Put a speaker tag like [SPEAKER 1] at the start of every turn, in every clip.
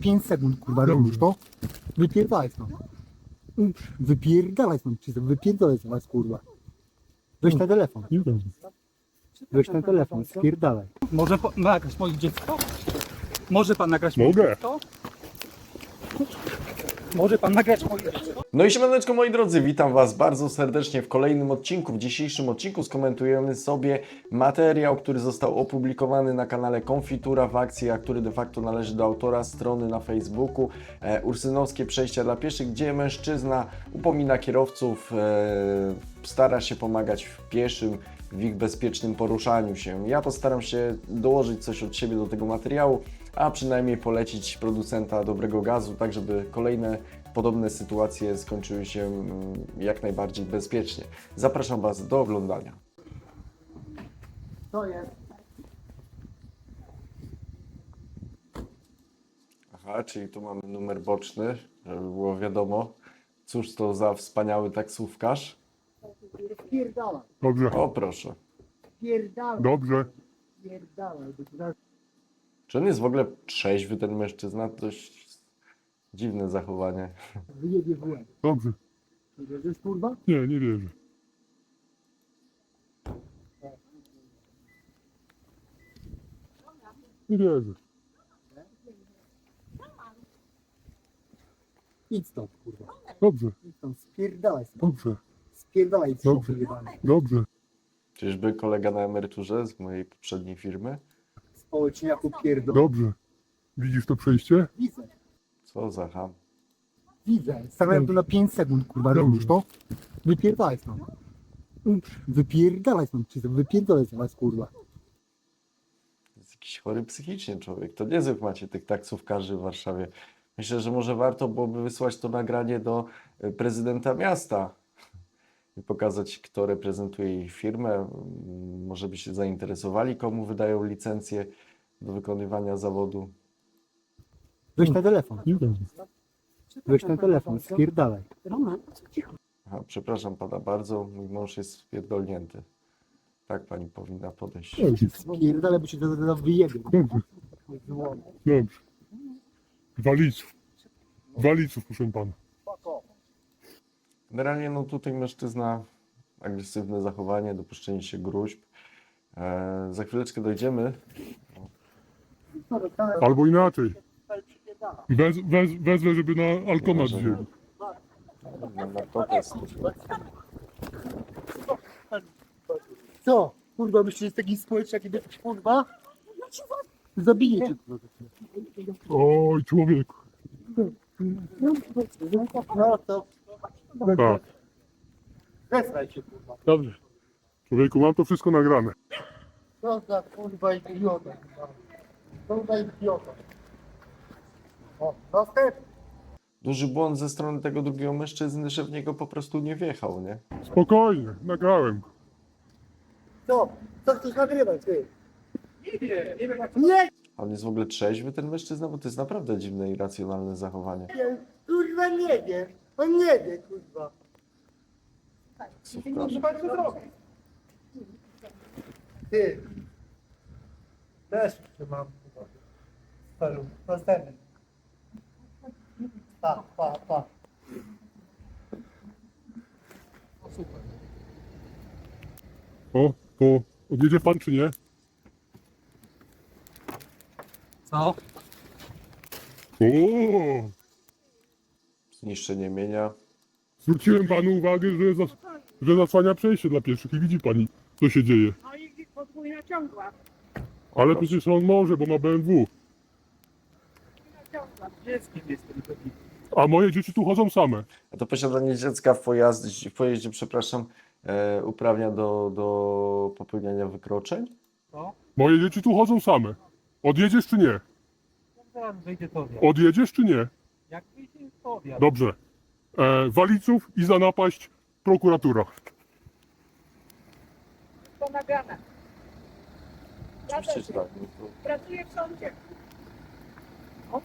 [SPEAKER 1] 5 sekund, kurwa, robisz to? Wypierdalaj stąd. Wypierdalaj stąd, czy wypierdalaj z was, kurwa. Weź ten telefon, weź ten telefon, spierdalaj.
[SPEAKER 2] Może pan nagrać moje dziecko? Może pan nagrać moje
[SPEAKER 3] Mogę.
[SPEAKER 2] dziecko? Może pan nagrać moje dziecko?
[SPEAKER 4] No i siemaneczko moi drodzy, witam Was bardzo serdecznie w kolejnym odcinku. W dzisiejszym odcinku skomentujemy sobie materiał, który został opublikowany na kanale Konfitura w akcji, a który de facto należy do autora strony na Facebooku e, Ursynowskie Przejścia dla Pieszych, gdzie mężczyzna upomina kierowców, e, stara się pomagać pieszym w ich bezpiecznym poruszaniu się. Ja postaram się dołożyć coś od siebie do tego materiału, a przynajmniej polecić producenta dobrego gazu, tak żeby kolejne podobne sytuacje skończyły się mm, jak najbardziej bezpiecznie. Zapraszam Was do oglądania.
[SPEAKER 1] To jest.
[SPEAKER 4] Aha, czyli tu mamy numer boczny, żeby było wiadomo. Cóż to za wspaniały taksówkarz.
[SPEAKER 1] Spierdalaj,
[SPEAKER 3] Dobrze,
[SPEAKER 4] O proszę.
[SPEAKER 1] spierdalaj,
[SPEAKER 3] dobrze.
[SPEAKER 1] bo zaraz
[SPEAKER 4] Czy on jest w ogóle trzeźwy ten mężczyzna? Dość dziwne zachowanie.
[SPEAKER 1] wyjebie w łeb.
[SPEAKER 3] Dobrze.
[SPEAKER 1] Wierzysz, kurwa?
[SPEAKER 3] Nie, nie wierzę. Nie wierzę.
[SPEAKER 1] Idź stąd, kurwa.
[SPEAKER 3] Dobrze,
[SPEAKER 1] Idź stąd, spierdalaj stąd.
[SPEAKER 3] dobrze,
[SPEAKER 1] Spierdalaj,
[SPEAKER 3] Dobrze.
[SPEAKER 1] jebany.
[SPEAKER 3] dobrze.
[SPEAKER 4] Czyżby kolega na emeryturze z mojej poprzedniej firmy?
[SPEAKER 1] Społeczniaku pierdol.
[SPEAKER 3] Dobrze. Widzisz to przejście?
[SPEAKER 1] Widzę,
[SPEAKER 4] Co za ham.
[SPEAKER 1] widzę. Stawiam tu na 5 sekund, kurwa, robisz to? Wypierdalaj stąd. Wypierdalaj stąd, czy wypierdalaj z was, kurwa.
[SPEAKER 4] jest jakiś chory psychicznie człowiek. To niezwykle macie tych taksówkarzy w Warszawie. Myślę, że może warto byłoby wysłać to nagranie do e, prezydenta miasta i pokazać, kto reprezentuje ich firmę. Może by się zainteresowali, komu wydają licencję do wykonywania zawodu.
[SPEAKER 1] Weź ten telefon,
[SPEAKER 3] Nie wierzę.
[SPEAKER 1] weź ten telefon, spierdalaj.
[SPEAKER 5] Roman, cicho.
[SPEAKER 4] Aha, przepraszam pana bardzo, mój mąż jest spierdolnięty. Tak pani powinna podejść.
[SPEAKER 1] Spierdalaj, bo się to zaraz wyjebie.
[SPEAKER 3] dobrze, dobrze. Waliców. Waliców, proszę pana.
[SPEAKER 4] Generalnie no tutaj mężczyzna, agresywne zachowanie, dopuszczenie się gruźb. E, za chwileczkę dojdziemy.
[SPEAKER 3] Albo inaczej. Wez, wez, wezwę, żeby na alkomat wzięli.
[SPEAKER 4] na, protest.
[SPEAKER 1] Co? Kurwa, myślisz, że jest taki społeczniak, jak jesteś kurwa? Zabiję cię, kurwa.
[SPEAKER 3] Oj, człowieku.
[SPEAKER 1] No to
[SPEAKER 3] Tak,
[SPEAKER 1] zesraj się, kurwa.
[SPEAKER 3] dobrze. Człowieku, mam to wszystko nagrane.
[SPEAKER 1] Co za kurwa idiota. Co za idiota. O, następny.
[SPEAKER 4] Duży błąd ze strony tego drugiego mężczyzny, że w niego po prostu nie wjechał, nie?
[SPEAKER 3] Spokojnie, nagrałem.
[SPEAKER 1] Co? Co chcesz nagrywać, ty? Nie
[SPEAKER 4] A On jest w ogóle trzeźwy, ten mężczyzna, bo to jest naprawdę dziwne i racjonalne zachowanie.
[SPEAKER 1] wiem, kurwa nie wiem. On nie wie, kurwa.
[SPEAKER 4] Taksówkarz.
[SPEAKER 1] Ty. Też jeszcze mam, kurwa. Staru, następny. Pa, pa, pa.
[SPEAKER 3] O, to odjedzie pan czy nie?
[SPEAKER 2] Co?
[SPEAKER 3] O,
[SPEAKER 4] Zniszczenie mienia.
[SPEAKER 3] zwróciłem panu uwagę, że, zas, że zasłania przejście dla pieszych i widzi pani, co się dzieje.
[SPEAKER 5] No i podwójna ciągła.
[SPEAKER 3] Ale przecież on może, bo ma BMW.
[SPEAKER 5] Ciągła.
[SPEAKER 2] Dzieckiem jestem pewnie.
[SPEAKER 3] A moje dzieci tu chodzą same.
[SPEAKER 4] A to posiadanie dziecka w pojeździe, w pojeździe przepraszam, e, uprawnia do, do popełniania wykroczeń?
[SPEAKER 2] Co?
[SPEAKER 3] Moje dzieci tu chodzą same. Odjedziesz czy nie?
[SPEAKER 2] Zaraz wyjdzie to.
[SPEAKER 3] Odjedziesz czy nie?
[SPEAKER 2] Jak wyjdzie?
[SPEAKER 3] Dobrze. E, waliców i za napaść prokuratura.
[SPEAKER 5] To nagrane. Ja
[SPEAKER 4] Oczywiście, że tak. no to-
[SPEAKER 5] pracuję w sądzie. O,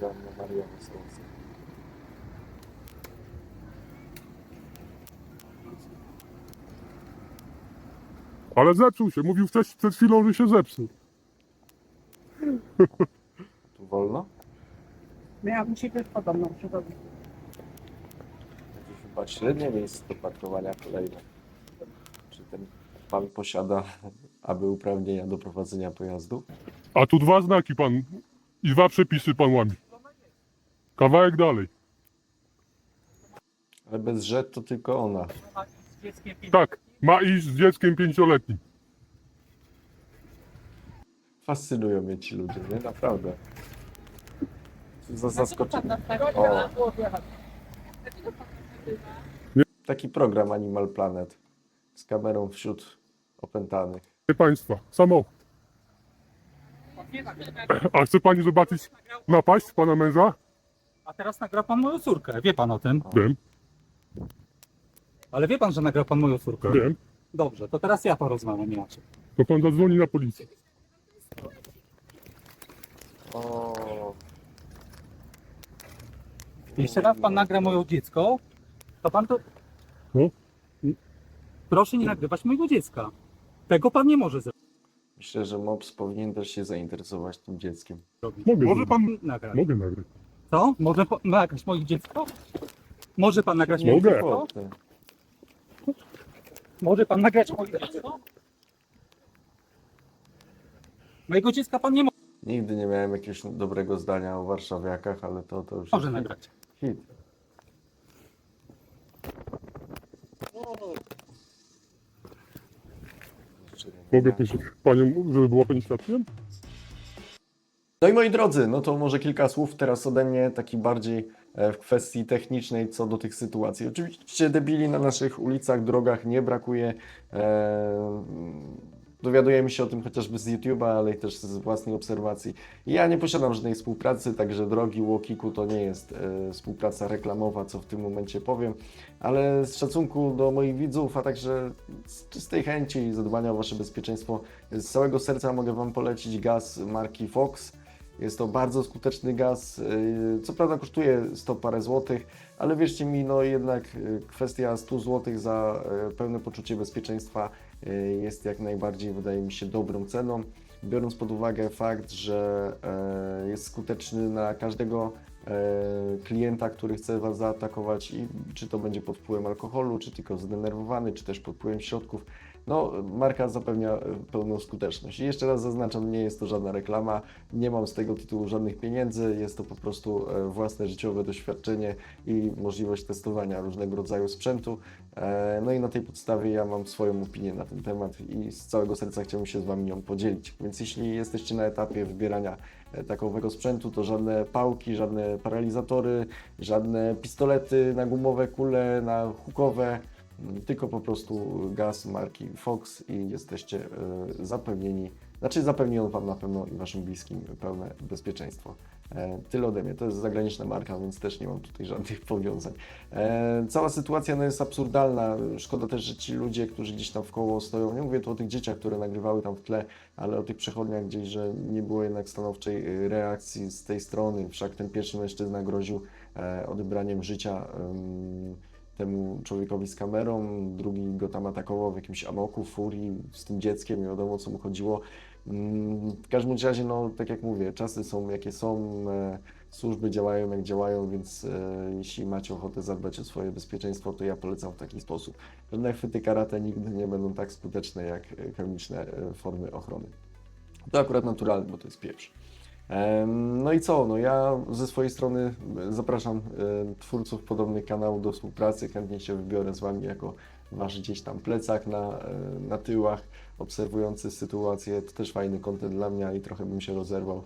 [SPEAKER 4] Działam na Ostrowską.
[SPEAKER 3] Ale zepsuł się. Mówił przed, przed chwilą, że się zepsuł.
[SPEAKER 4] Tu wolno?
[SPEAKER 5] Miałam ci też podobną przygodę.
[SPEAKER 4] Jakieś chyba średnie miejsce do parkowania kolejne. Czy ten pan posiada aby uprawnienia do prowadzenia pojazdu?
[SPEAKER 3] A tu dwa znaki pan i dwa przepisy pan łamie. Kawałek dalej.
[SPEAKER 4] Ale bez rzet to tylko ona.
[SPEAKER 3] Tak, ma iść z dzieckiem pięcioletnim.
[SPEAKER 4] Fascynują mnie ci ludzie, nie? Naprawdę. Za zaskoczenie.
[SPEAKER 5] O.
[SPEAKER 4] Taki program Animal Planet z kamerą wśród opętanych.
[SPEAKER 3] Proszę państwa, samochód. A chce pani zobaczyć napaść pana męża?
[SPEAKER 2] A teraz nagra pan moją córkę. Wie pan o tym?
[SPEAKER 3] Wiem,
[SPEAKER 2] Ale wie pan, że nagrał pan moją córkę?
[SPEAKER 3] wiem.
[SPEAKER 2] Dobrze, to teraz ja porozmawiam inaczej.
[SPEAKER 3] To pan zadzwoni na policję.
[SPEAKER 4] O,
[SPEAKER 2] Jeszcze raz pan nagra moje dziecko, to pan to...
[SPEAKER 3] No.
[SPEAKER 2] Proszę nie nagrywać mojego dziecka. Tego pan nie może
[SPEAKER 4] myślę, że MOPS powinien też się zainteresować tym dzieckiem.
[SPEAKER 2] zrobić.
[SPEAKER 3] Mogę
[SPEAKER 2] Może pan nagrać.
[SPEAKER 3] Mogę nagrać.
[SPEAKER 2] Co? Może pan nagrać moje dziecko? Może pan nagrać moje
[SPEAKER 3] Mogę.
[SPEAKER 2] dziecko? Może pan nagrać moje dziecko? Mojego dziecka pan nie mo-
[SPEAKER 4] Nigdy nie miałem jakiegoś dobrego zdania o warszawiakach, ale to, to już
[SPEAKER 2] może
[SPEAKER 4] jest
[SPEAKER 2] nagrać.
[SPEAKER 4] hit.
[SPEAKER 3] Mogę prosić panią, żeby była pani świadkiem?
[SPEAKER 4] No i moi drodzy, no to może kilka słów teraz ode mnie, taki bardziej e, w kwestii technicznej co do tych sytuacji. Oczywiście debili na naszych ulicach, drogach nie brakuje. E, dowiadujemy się o tym chociażby z YouTube'a, ale i też z własnej obserwacji. Ja nie posiadam żadnej współpracy, także drogi Łokiku to nie jest e, współpraca reklamowa, co w tym momencie powiem, ale z szacunku do moich widzów, a także z czystej chęci i zadbania o Wasze bezpieczeństwo, z całego serca mogę Wam polecić gaz marki Fox. Jest to bardzo skuteczny gaz. yy, Co prawda kosztuje 100 parę złotych, ale wierzcie mi, no jednak yy, kwestia 100 złotych za yy, pełne poczucie bezpieczeństwa jest jak najbardziej, wydaje mi się, dobrą ceną. Biorąc pod uwagę fakt, że yy, jest skuteczny na każdego yy, klienta, który chce Was zaatakować i czy to będzie pod wpływem alkoholu, czy tylko zdenerwowany, czy też pod wpływem środków, no, marka zapewnia e, pełną skuteczność. I jeszcze raz zaznaczam, nie jest to żadna reklama, nie mam z tego tytułu żadnych pieniędzy, jest to po prostu e, własne życiowe doświadczenie i możliwość testowania różnego rodzaju sprzętu. E, No i na tej podstawie ja mam swoją opinię na ten temat i z całego serca chciałbym się z Wami nią podzielić. Więc jeśli jesteście na etapie wybierania takowego sprzętu, to żadne pałki, żadne paralizatory, żadne pistolety na gumowe kule, na hukowe, tylko po prostu gaz marki Fox i jesteście e, zapewnieni, znaczy zapewni on Wam na pewno i Waszym bliskim pełne bezpieczeństwo. E, Tyle ode mnie, to jest zagraniczna marka, więc też nie mam tutaj żadnych powiązań. E, Cała sytuacja no, jest absurdalna, szkoda też, że ci ludzie, którzy gdzieś tam w koło stoją, nie mówię tu o tych dzieciach, które nagrywały tam w tle, ale o tych przechodniach gdzieś, że nie było jednak stanowczej reakcji z tej strony, wszak ten pierwszy mężczyzna groził odebraniem życia temu człowiekowi z kamerą, drugi go tam atakował w jakimś amoku, furii z tym dzieckiem, nie wiadomo co mu chodziło. Mm, W każdym razie, no tak jak mówię, czasy są jakie są, e, służby działają jak działają, więc e, jeśli macie ochotę zadbać o swoje bezpieczeństwo, to ja polecam w taki sposób. Żadne chwyty karate nigdy nie będą tak skuteczne jak chemiczne e, formy ochrony. To akurat naturalne, bo to jest pieprz. No i co? No ja ze swojej strony zapraszam twórców podobnych kanałów do współpracy. Chętnie się wybiorę z Wami jako Wasz gdzieś tam plecak na, na tyłach, obserwujący sytuację. To też fajny kontent dla mnie i trochę bym się rozerwał.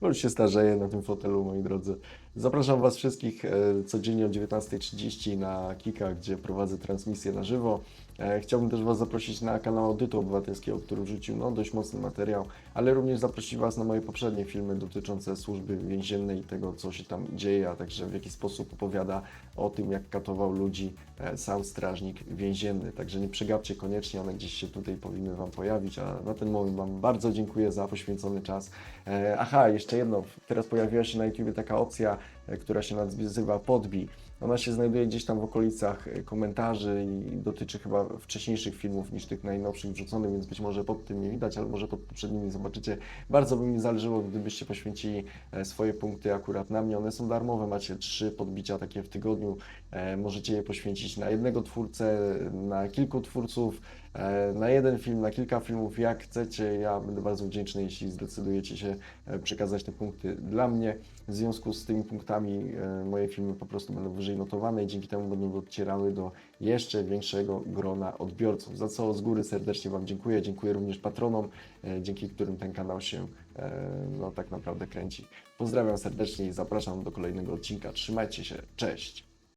[SPEAKER 4] Bo już się starzeję na tym fotelu, moi drodzy. Zapraszam Was wszystkich codziennie o 19.30 na Kika, gdzie prowadzę transmisję na żywo. E, Chciałbym też Was zaprosić na kanał Audytu Obywatelskiego, który wrzucił no, dość mocny materiał, ale również zaprosić Was na moje poprzednie filmy dotyczące służby więziennej i tego, co się tam dzieje, a także w jaki sposób opowiada o tym, jak katował ludzi e, sam strażnik więzienny. Także nie przegapcie koniecznie, one gdzieś się tutaj powinny Wam pojawić, a na ten moment Wam bardzo dziękuję za poświęcony czas. E, Aha, jeszcze jedno, teraz pojawiła się na YouTube taka opcja która się nazywa Podbi. Ona się znajduje gdzieś tam w okolicach e, komentarzy i dotyczy chyba wcześniejszych filmów niż tych najnowszych wrzuconych, więc być może pod tym nie widać, ale może pod poprzednimi zobaczycie. Bardzo by mi zależało, gdybyście poświęcili e, swoje punkty akurat na mnie. One są darmowe, macie trzy podbicia takie w tygodniu. E, Możecie je poświęcić na jednego twórcę, na kilku twórców, na jeden film, na kilka filmów, jak chcecie. Ja będę bardzo wdzięczny, jeśli zdecydujecie się e, przekazać te punkty dla mnie. W związku z tymi punktami e, moje filmy po prostu będą wyżej notowane i dzięki temu będą docierały do jeszcze większego grona odbiorców. Za co z góry serdecznie Wam dziękuję. Dziękuję również patronom, e, dzięki którym ten kanał się e, no, tak naprawdę kręci. Pozdrawiam serdecznie i zapraszam do kolejnego odcinka. Trzymajcie się, cześć!